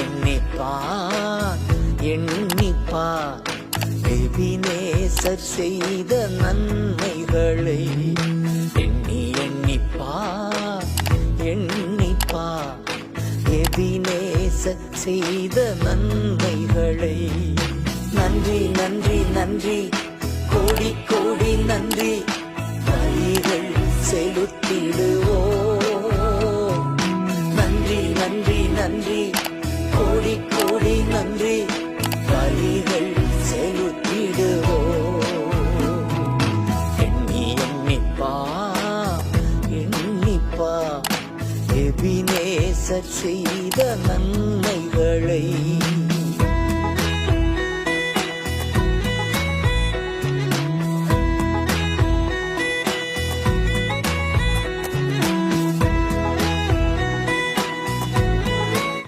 எண்ணிப்பா எண்ணிப்பா. Ebenezer செய்த நன்மைகளை எண்ணி எண்ணிப்பா எண்ணிப்பா. எபினேசர் செய்த நன்மைகளை நன்றி நன்றி நன்றி. கோடி கோடி நன்றி. பலிகள் செலுத்திடுவோம். நன்றி நன்றி நன்றி. கோடி கோடி நன்றி. பலிகள் செலுத்திடுவோம் எண்ணி எண்ணிப்பா எண்ணிப்பா. எபினேசர் செய்த நன்மைகளை